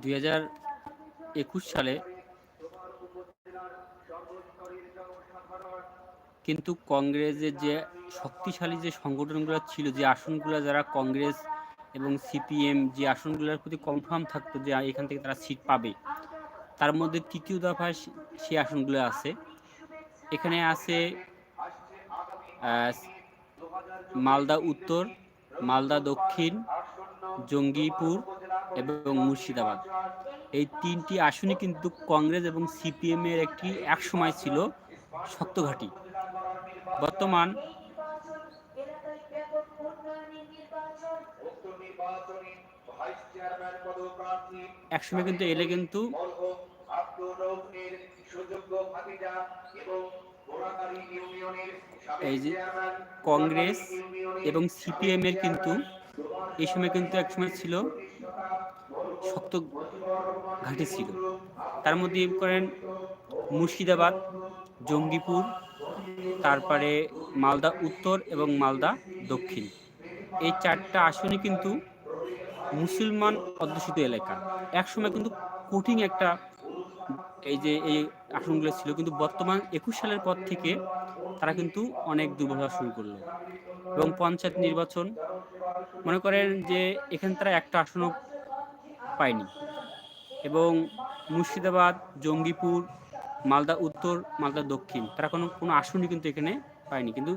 দুই হাজার একুশ সালে কিন্তু কংগ্রেসের যে শক্তিশালী যে সংগঠনগুলো ছিল, যে আসনগুলো যারা কংগ্রেস এবং সিপিএম যে আসনগুলোর প্রতি কনফার্ম থাকতো যে এখান থেকে তারা সিট পাবে, তার মধ্যে তৃতীয় দফায় সেই আসনগুলো আছে। এখানে আছে মালদা উত্তর, মালদা দক্ষিণ, জঙ্গিপুর এবং মুর্শিদাবাদ। এই তিনটি আসনই কিন্তু কংগ্রেস এবং সিপিএমের একটি এক সময় ছিল শক্ত ঘাঁটি বর্তমান একসময় কিন্তু এলে কিন্তু এই যে কংগ্রেস এবং সিপিএম এর কিন্তু এই সময় কিন্তু এক সময় ছিল শক্ত ঘাঁটি ছিল। তার মধ্যে করেন মুর্শিদাবাদ জঙ্গিপুর তারপরে মালদা উত্তর এবং মালদা দক্ষিণ। এই চারটা আসনই কিন্তু মুসলমান অধ্যুষিত এলাকা। একসময় কিন্তু কঠিন একটা এই যে এই আসনগুলো ছিল, কিন্তু বর্তমান একুশ সালের পর থেকে তারা কিন্তু অনেক দুর্বলতা শুরু করল। এবং পঞ্চায়েত নির্বাচন, মনে করেন যে এখানে তারা একটা আসনও পায়নি। এবং মুর্শিদাবাদ, জঙ্গিপুর, মালদা উত্তর, মালদা দক্ষিণ, তারা কোনো কোনো আসনই কিন্তু এখানে পায়নি। কিন্তু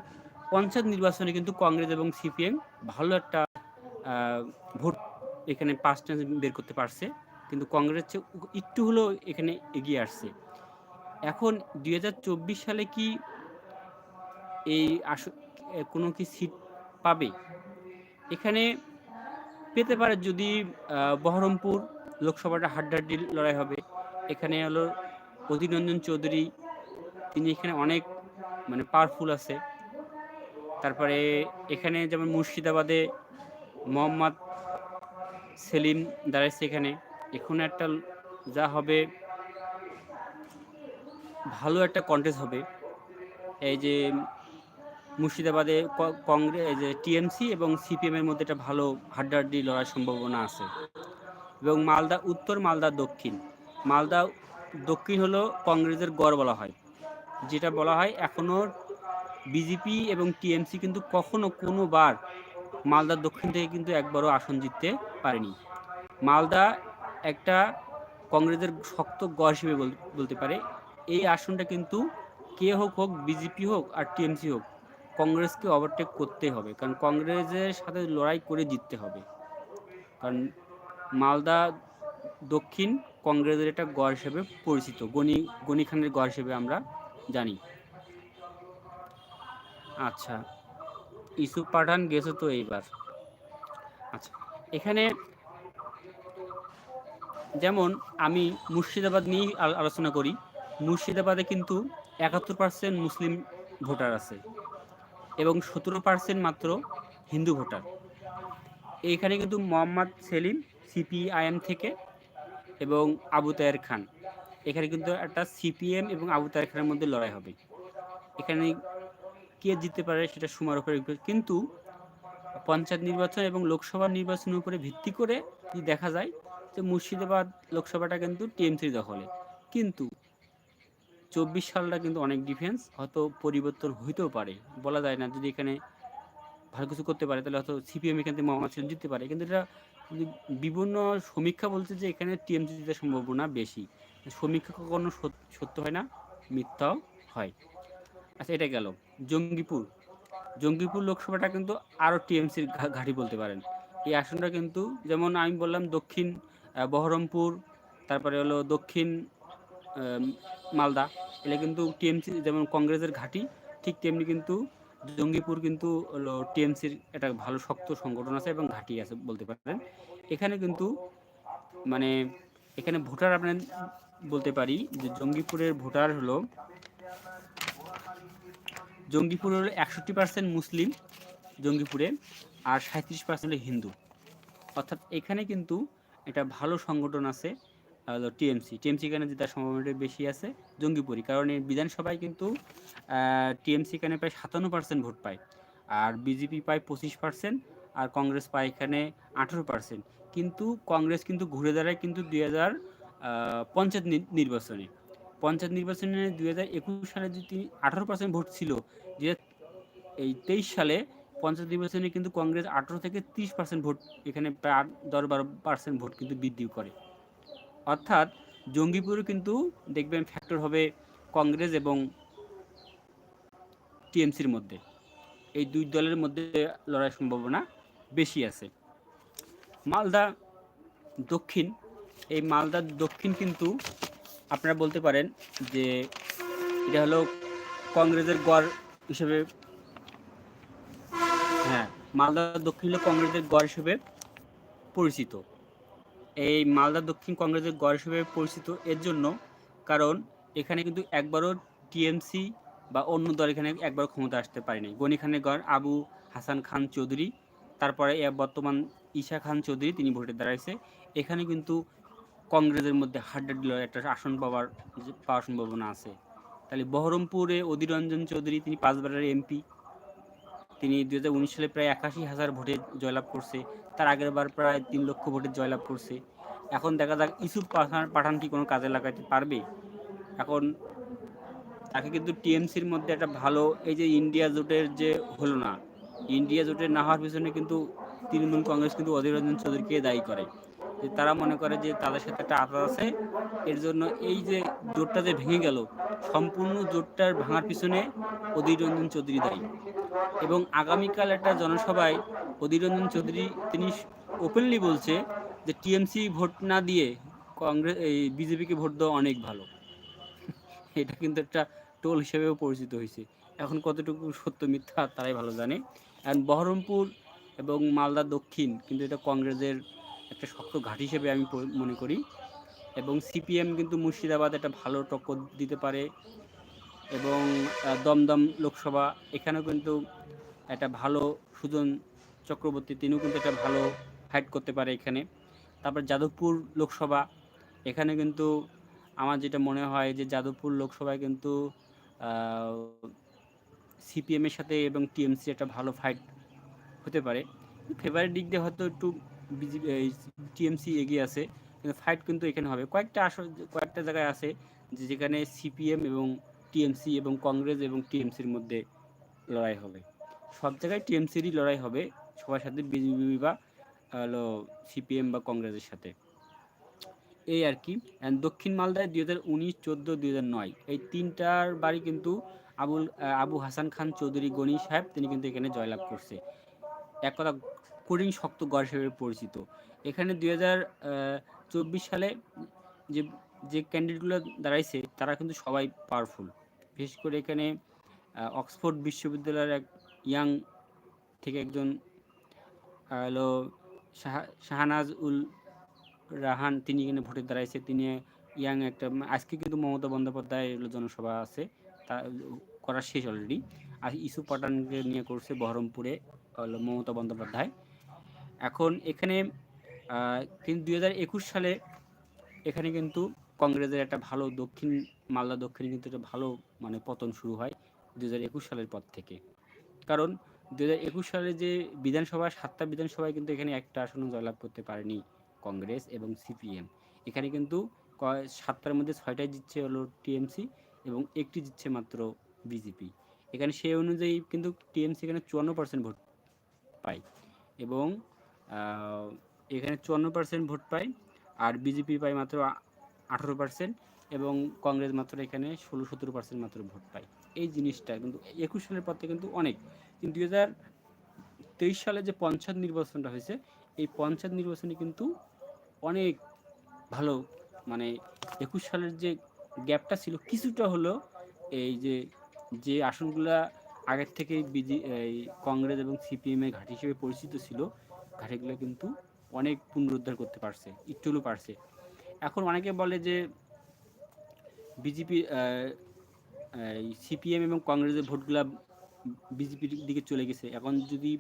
পঞ্চায়েত নির্বাচনে কিন্তু কংগ্রেস এবং সিপিএম ভালো একটা ভোট এখানে পাঁচটা বের করতে পারছে। কিন্তু কংগ্রেস একটু হলেও এখানে এগিয়ে আসছে। এখন দুই হাজার চব্বিশ সালে কি এই আস কোনো কি সিট পাবে? এখানে পেতে পারে যদি বহরমপুর লোকসভাটা হাড্ডাহাড্ডি লড়াই হবে। এখানে হলো অধীররঞ্জন চৌধুরী, তিনি এখানে অনেক মানে পাওয়ারফুল আছে। তারপরে এখানে যেমন মুর্শিদাবাদে মোহাম্মদ সেলিম দাঁড়াইছে এখানে। এখন একটা যা হবে ভালো একটা কন্টেস্ট হবে। এই যে মুর্শিদাবাদে কংগ্রেস যে টিএমসি এবং সিপিএমের মধ্যে একটা ভালো হাড্ডাহাড্ডি লড়ার সম্ভাবনা আছে। এবং মালদা, উত্তর মালদা, দক্ষিণ। মালদা, দক্ষিণ হলো কংগ্রেসের গড় বলা হয়। যেটা বলা হয় এখনও বিজেপি এবং টিএমসি কিন্তু কখনো কোনোবার মালদার দক্ষিণ থেকে কিন্তু একবারও আসন জিততে পারেনি। মালদা একটা কংগ্রেসের শক্ত গড় হিসেবে বলতে পারে। এই আসনটা কিন্তু কে হোক হোক, বিজেপি হোক আর টিএমসি হোক, কংগ্রেসকে ওভারটেক করতে হবে। কারণ কংগ্রেসের সাথে লড়াই করে জিততে হবে। কারণ মালদা দক্ষিণ কংগ্রেসের একটা গড় হিসেবে পরিচিত, গনি গনি খানের গড় হিসেবে আমরা জানি। আচ্ছা ইসুফ পাঠান গেছে তো এইবার। আচ্ছা এখানে যেমন আমি মুর্শিদাবাদ নিয়েই আলোচনা করি মুর্শিদাবাদে কিন্তু একাত্তর পার্সেন্ট মুসলিম ভোটার আছে এবং সতেরো পার্সেন্ট মাত্র হিন্দু ভোটার। এইখানে কিন্তু মোহাম্মদ সেলিম, সিপিআইএম থেকে এবং আবু তায়ের খান। এখানে কিন্তু একটা সিপিএম এবং আবু তায়ের খানের মধ্যে লড়াই হবে। এখানে কে জিততে পারে সেটা সময়ের উপরে কিন্তু পঞ্চায়েত নির্বাচন এবং লোকসভা নির্বাচনের উপরে ভিত্তি করে দেখা যায় যে মুর্শিদাবাদ লোকসভাটা কিন্তু টিএমসির দখলে। কিন্তু চব্বিশ সালটা কিন্তু অনেক ডিফেন্স হয়তো পরিবর্তন হইতেও পারে। বলা যায় না যদি এখানে ভালো কিছু করতে পারে, তাহলে হয়তো সিপিএম এখান থেকে মোহাম্মদ জিততে পারে। কিন্তু এটা বিভিন্ন সমীক্ষা বলছে যে এখানে টিএমসি জিতার সম্ভাবনা বেশি। সমীক্ষা কখনো সত্য হয় না, মিথ্যাও হয়। আচ্ছা এটা গেল। জঙ্গিপুর। জঙ্গিপুর লোকসভাটা কিন্তু আরও টিএমসির ঘাঁটি বলতে পারেন। এই আসনটা কিন্তু, যেমন আমি বললাম দক্ষিণ বহরমপুর, তারপরে হলো দক্ষিণ মালদা। এটা কিন্তু টিএমসি যেমন কংগ্রেসের ঘাঁটি, ঠিক তেমনি কিন্তু জঙ্গিপুর কিন্তু টিএমসির একটা ভালো শক্ত সংগঠন আছে এবং ঘাঁটি আছে বলতে পারেন। এখানে কিন্তু মানে এখানে ভোটার আপনার বলতে পারি যে জঙ্গিপুরের ভোটার হলো জঙ্গিপুর হলো একষট্টি পার্সেন্ট মুসলিম জঙ্গিপুরে আর সাঁত্রিশ পার্সেন্ট হিন্দু। অর্থাৎ এখানে কিন্তু একটা ভালো সংগঠন আছে হলো টিএমসি। টিএমসি এখানে জেতার সম্ভাবনাটা বেশি আছে? জঙ্গিপুরি কারণ এই বিধানসভায় কিন্তু টিএমসি এখানে প্রায় সাতান্ন পার্সেন্ট ভোট পায়। আর বিজেপি পায় পঁচিশ পার্সেন্ট আর কংগ্রেস পায় এখানে আঠেরো পার্সেন্ট কিন্তু কংগ্রেস কিন্তু ঘুরে দাঁড়ায় কিন্তু দুই হাজার পঞ্চায়েত নির্বাচনে। পঞ্চায়েত নির্বাচনে দুই হাজার একুশ সালে যদি আঠারো পার্সেন্ট ভোট ছিল, যে এই তেইশ সালে পঞ্চায়েত নির্বাচনে কিন্তু কংগ্রেস আঠারো থেকে তিরিশ পার্সেন্ট ভোট, এখানে প্রায় দশ বারো পার্সেন্ট ভোট কিন্তু বৃদ্ধি করে। অর্থাৎ জঙ্গিপুরে কিন্তু দেখবেন ফ্যাক্টর হবে কংগ্রেস এবং টিএমসির মধ্যে। এই দুই দলের মধ্যে লড়াই সম্ভাবনা বেশি আছে। মালদা দক্ষিণ, এই মালদার দক্ষিণ কিন্তু আপনারা বলতে পারেন যে এটা হলো কংগ্রেসের গড় হিসেবে হ্যাঁ মালদা দক্ষিণ হলো কংগ্রেসের গড় হিসেবে পরিচিত। এই মালদা দক্ষিণ কংগ্রেসের গড় হিসেবে পরিচিত। এর জন্য কারণ এখানে কিন্তু একবারও টিএমসি বা অন্য দল এখানে একবার ক্ষমতা আসতে পারেনি। গনি খানের গড়, আবু হাসান খান চৌধুরী, তারপরে বর্তমান ঈশা খান চৌধুরী, তিনি ভোটে দাঁড়াইছে। এখানে কিন্তু কংগ্রেসের মধ্যে হাড্ডাডি একটা আসন পাওয়ার পাওয়ার সম্ভাবনা আছে। তাহলে বহরমপুরে অধীররঞ্জন চৌধুরী, তিনি পাঁচবারের এমপি। তিনি দু হাজার উনিশ সালে প্রায় একাশি হাজার ভোটে জয়লাভ করছে। তার আগের বার প্রায় তিন লক্ষ ভোটে জয়লাভ করছে। এখন দেখা যাক ইসুফ পাঠান পাঠান কি কোনো কাজে লাগাতে পারবে? এখন তাকে কিন্তু টিএমসির মধ্যে একটা ভালো, এই যে ইন্ডিয়া জোটের যে হলো না, ইন্ডিয়া জোটের না হওয়ার পিছনে কিন্তু তৃণমূল কংগ্রেস কিন্তু অধীর রঞ্জন চৌধুরীকে দায়ী করে। যে তারা মনে করে যে তাদের সাথে একটা আঘাত আছে, এর জন্য এই যে জোটটা যে ভেঙে গেল, সম্পূর্ণ জোটটার ভাঙার পিছনে অধীর রঞ্জন চৌধুরী দায়ী। এবং আগামীকাল একটা জনসভায় অধীর রঞ্জন চৌধুরী তিনি ওপেনলি বলছে যে টিএমসি ভোট না দিয়ে কংগ্রেস, এই বিজেপিকে ভোট দেওয়া অনেক ভালো। এটা কিন্তু একটা টোল হিসেবেও পরিচিত হয়েছে। এখন কতটুকু সত্য মিথ্যা তারাই ভালো জানে। অ্যান্ড বহরমপুর এবং মালদা দক্ষিণ কিন্তু এটা কংগ্রেসের একটা শক্ত ঘাট হিসেবে আমি মনে করি। এবং সিপিএম কিন্তু মুর্শিদাবাদ একটা ভালো টক্কর দিতে পারে। এবং দমদম লোকসভা, এখানেও কিন্তু একটা ভালো সুজন চক্রবর্তী, তিনিও কিন্তু একটা ভালো ফাইট করতে পারে এখানে। তারপর যাদবপুর লোকসভা, এখানে কিন্তু আমার যেটা মনে হয় যে যাদবপুর লোকসভায় কিন্তু সিপিএমের সাথে এবং টিএমসি একটা ভালো ফাইট হতে পারে। ফেভারিট দিক দিয়ে হয়তো একটু টিএমসি এগিয়ে আছে, কিন্তু ফাইট কিন্তু এখানে হবে। কয়েকটা আসল, কয়েকটা জায়গায় আছে যেখানে সিপিএম এবং টিএমসি এবং কংগ্রেস এবং টিএমসির মধ্যে লড়াই হবে। সব জায়গায় টিএমসিরই লড়াই হবে, সবার সাথে বিজেপি বা হলো সিপিএম বা কংগ্রেসের সাথে। এই আর কি। দক্ষিণ মালদায় দুই হাজার উনিশ, চোদ্দ, দুই হাজার নয়, এই তিনটার বাড়ি কিন্তু আবুল আবু হাসান খান চৌধুরী গণি সাহেব, তিনি কিন্তু এখানে জয়লাভ করছে। এক কথা, কঠিন, শক্ত গড় হিসেবে পরিচিত। এখানে দুই চব্বিশ সালে যে যে ক্যান্ডিডেটগুলো দাঁড়াইছে, তারা কিন্তু সবাই পাওয়ারফুল বিশেষ করে এখানে অক্সফোর্ড বিশ্ববিদ্যালয়ের এক ইয়াং থেকে একজন হলো শাহনাজ উল রাহান, তিনি এখানে ভোটে দাঁড়াইছে। তিনি ইয়াং একটা, আজকে কিন্তু মমতা বন্দ্যোপাধ্যায় জনসভা আছে, তা করা শেষ অলরেডি আর ইস্যু পাঠানকে নিয়ে করছে বহরমপুরে, হলো মমতা বন্দ্যোপাধ্যায়। এখন এখানে কিন্তু দু হাজার একুশ সালে এখানে কিন্তু কংগ্রেসের একটা ভালো দক্ষিণ, মালদা দক্ষিণে কিন্তু একটা ভালো মানে পতন শুরু হয় দু হাজার একুশ সালের পর থেকে। কারণ দু হাজার একুশ সালে যে বিধানসভা, সাতটা বিধানসভায় কিন্তু এখানে একটা আসনও জয়লাভ করতে পারেনি কংগ্রেস এবং সিপিএম। এখানে কিন্তু কয়, সাতটার মধ্যে ছয়টায় জিতছে হলো টিএমসি এবং একটি জিতছে মাত্র বিজেপি। এখানে সেই অনুযায়ী কিন্তু টিএমসি এখানে চুয়ান্ন পার্সেন্ট ভোট পায় এবং এখানে চুয়ান্ন পার্সেন্ট ভোট পায় আর বিজেপি পায় মাত্র আঠারো পার্সেন্ট এবং কংগ্রেস মাত্র এখানে ষোলো সতেরো পার্সেন্ট মাত্র ভোট পায়। এই জিনিসটা কিন্তু একুশ সালের পর থেকে কিন্তু অনেক। কিন্তু দুই হাজার তেইশ সালে যে পঞ্চায়েত নির্বাচনটা হয়েছে, এই পঞ্চায়েত নির্বাচনে কিন্তু অনেক ভালো মানে একুশ সালের যে গ্যাপটা ছিল কিছুটা হলো এই যে যে আসনগুলা আগের থেকে বিজি, এই কংগ্রেস এবং সিপিএমের ঘাটি হিসেবে পরিচিত ছিল, ঘাটিগুলো কিন্তু অনেক পুনরুদ্ধার করতে পারছে, একটু হলেও পারছে। এখন অনেকে বলে যে বিজেপি সিপিএম এবং কংগ্রেসের ভোটগুলা বিজেপির দিকে চলে গেছে। এখন যদি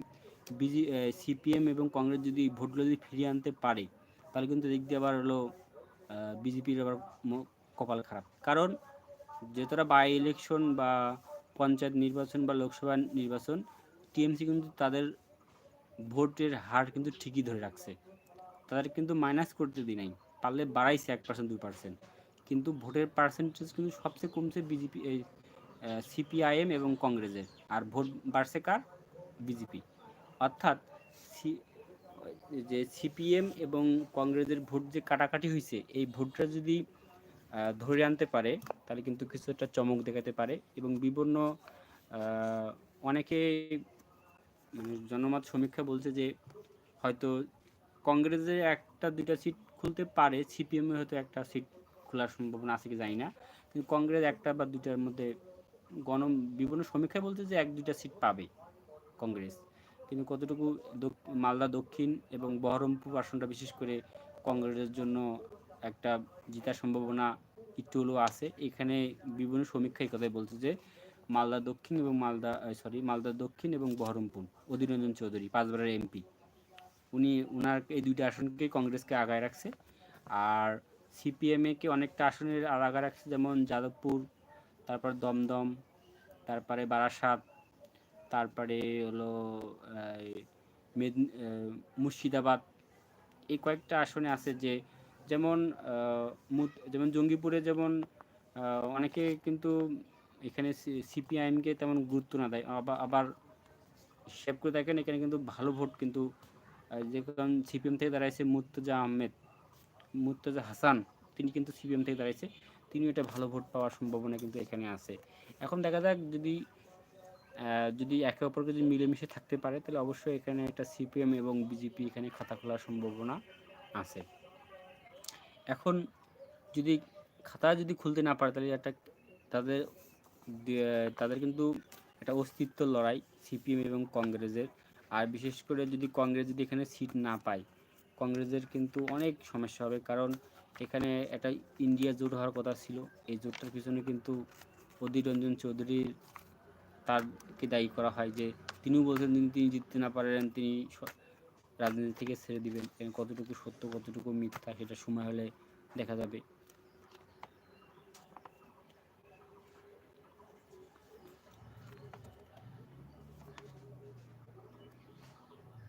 বিজি সিপিএম এবং কংগ্রেস যদি ভোটগুলো যদি ফিরিয়ে আনতে পারে, তাহলে কিন্তু দিক দিয়ে আবার হলো বিজেপির আবার কপাল খারাপ। কারণ যেহেতু বাই ইলেকশন বা পঞ্চায়েত নির্বাচন বা লোকসভা নির্বাচন, টিএমসি কিন্তু তাদের ভোটের হার কিন্তু ঠিকই ধরে রাখছে। তাদের কিন্তু মাইনাস করতে দিই নাই, পারলে বাড়াইছে এক পার্সেন্ট দুই পার্সেন্ট কিন্তু ভোটের পার্সেন্টেজ কিন্তু সবচেয়ে কমছে বিজেপি এই সিপিআইএম এবং কংগ্রেসের আর ভোট বাড়ছে কার? বিজেপি অর্থাৎ যে সিপিএম এবং কংগ্রেসের ভোট যে কাটাকাটি হয়েছে এই ভোটটা যদি ধরে আনতে পারে, তাহলে কিন্তু কিছু একটা চমক দেখাতে পারে এবং বিভিন্ন অনেকে মানে জনমত সমীক্ষা বলছে যে হয়তো কংগ্রেসের একটা দুইটা সিট খুলতে পারে সিপিএমের হয়তো একটা সিট খোলার সম্ভাবনা আছে কি জানি না। কিন্তু কংগ্রেস একটা বা দুইটার মধ্যে গণ বিভিন্ন সমীক্ষায় বলছে যে এক, দুইটা সিট পাবে কংগ্রেস। কিন্তু কতটুকু মালদা দক্ষিণ এবং বহরমপুর আসনটা বিশেষ করে কংগ্রেসের জন্য একটা জিতার সম্ভাবনা একটু হলেও আছে। এখানে বিভিন্ন সমীক্ষা এই কথাই বলছে যে মালদা দক্ষিণ এবং মালদা সরি মালদা দক্ষিণ এবং বহরমপুর অধীর রঞ্জন চৌধুরী, পাঁচবারের এমপি। উনি ওনার এই দুইটা আসনকে কংগ্রেসকে আগায় রাখছে। আর সিপিএমএ কে অনেকটা আসনের আগায় রাখছে যেমন যাদবপুর, তারপর দমদম, তারপরে বারাসাত, তারপরে হলো মুর্শিদাবাদ। এই কয়েকটা আসনে আছে যে, যেমন যেমন জঙ্গিপুরে যেমন অনেকে কিন্তু এখানে সিপিআইএমকে তেমন গুরুত্ব না দেয়। আবার হিসেব করে দেখেন, এখানে কিন্তু ভালো ভোট কিন্তু যে কারণ সিপিএম থেকে দাঁড়াইছে মুর্তজা আহমেদ। মুর্তজা হাসান, তিনি কিন্তু সিপিএম থেকে দাঁড়াইছে। তিনি এটা ভালো ভোট পাওয়ার সম্ভাবনা কিন্তু এখানে আছে। এখন দেখা যাক যদি যদি একে অপরকে যদি মিলেমিশে থাকতে পারে, তাহলে অবশ্যই এখানে একটা সিপিএম এবং বিজেপি এখানে খাতা খোলার সম্ভাবনা আছে। এখন যদি খাতা যদি খুলতে না পারে, তাহলে একটা তাদের তাদের কিন্তু একটা অস্তিত্ব লড়াই সিপিএম এবং কংগ্রেসের। আর বিশেষ করে যদি কংগ্রেস যদি এখানে সিট না পায় কংগ্রেসের কিন্তু অনেক সমস্যা হবে, কারণ এখানে একটা ইন্ডিয়া জোট হওয়ার কথা ছিল। এই জোটটার পিছনে কিন্তু অধীর রঞ্জন চৌধুরীর তারকে দায়ী করা হয় যে তিনিও বলছেন তিনি তিনি জিততে না পারেন, তিনি রাজনীতি থেকে ছেড়ে দিবেন। কতটুকু সত্য, কতটুকু মিথ্যা, সেটা সময় হলে দেখা যাবে।